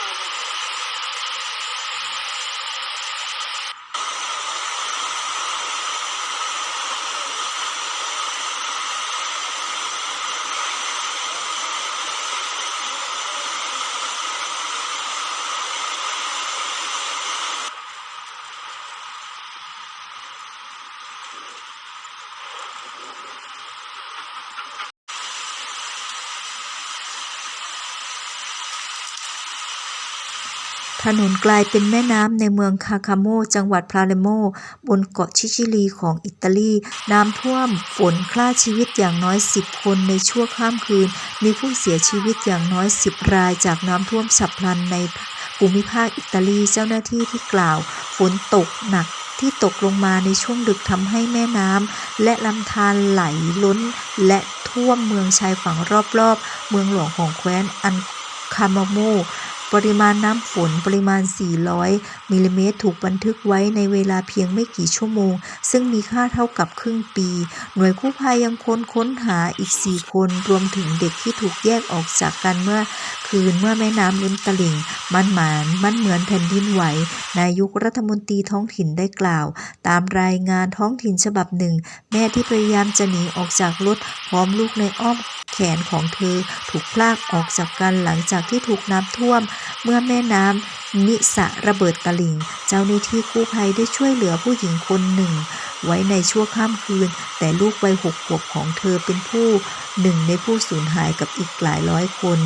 Oh, ถนนกลายเป็นแม่น้ำในเมืองคาคาโม จังหวัดพาเลโม บนเกาะชิชิลีของอิตาลี น้ำท่วมฝนฆ่าชีวิตอย่างน้อย 10 คนในชั่วข้ามคืน มีผู้เสียชีวิตอย่างน้อย 10 รายจากน้ำท่วมฉับพลันในภูมิภาคอิตาลีเจ้าหน้าที่ที่กล่าว ฝนตกหนักที่ตกลงมาในช่วงดึกทำให้แม่น้ำและลำธารไหลล้น และท่วมเมืองชายฝั่งรอบๆ เมืองหลวงของแคว้นอันคามาโม ปริมาณน้ำฝนปริมาณ 400 มิลลิเมตร ถูกบันทึกไว้ในเวลาเพียงไม่กี่ชั่วโมง ซึ่งมีค่าเท่ากับครึ่งปี หน่วยกู้ภัยยังค้นค้นหาอีก 4 คน รวมถึงเด็กที่ถูกแยกออกจากกันเมื่อ คืนเมื่อแม่น้ำล้นตลิ่ง มันหมานมันเหมือนแผ่นดินไหว นายกรัฐมนตรีท้องถิ่นได้กล่าว ตามรายงานท้องถิ่นฉบับหนึ่ง แม่ที่พยายามจะหนีออกจากรถพร้อมลูกในอ้อมแขนของเธอถูกพลากออกจากกันหลังจากที่ถูกน้ำท่วม เมื่อแม่น้ำนิสะระเบิดตลิ่ง เจ้าหน้าที่กู้ภัยได้ช่วยเหลือผู้หญิงคนหนึ่ง ไว้ในชั่วข้ามคืน แต่ลูกวัยหกขวบของเธอเป็นผู้หนึ่งในผู้สูญหายกับอีกหลายร้อยคน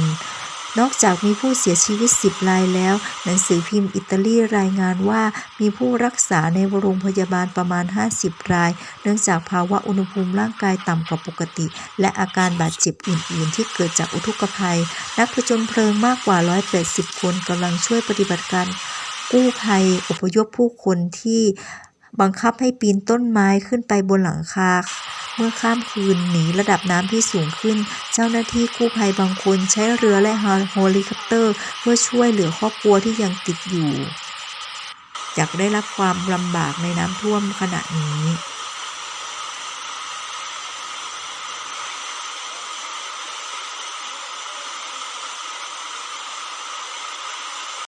นอกจากมีผู้เสียชีวิต 10 รายแล้ว หนังสือพิมพ์อิตาลีรายงานว่ามีผู้รักษาในโรงพยาบาลประมาณ 50 ราย เนื่องจากภาวะอุณหภูมิร่างกายต่ำกว่าปกติ และอาการบาดเจ็บอื่น ๆ ที่เกิดจากอุทกภัย นักผจญเพลิงมากกว่า 180 คนกำลังช่วยปฏิบัติการกู้ภัยอพยพผู้คนที่ บังคับให้ปีนต้นไม้ขึ้นไปบนหลังคา เมื่อข้ามคืนหนีระดับน้ำที่สูงขึ้น เจ้าหน้าที่กู้ภัยบางคนใช้เรือและเฮลิคอปเตอร์ เพื่อช่วยเหลือครอบครัวที่ยังติดอยู่จากได้รับความลำบากในน้ำท่วมขณะนี้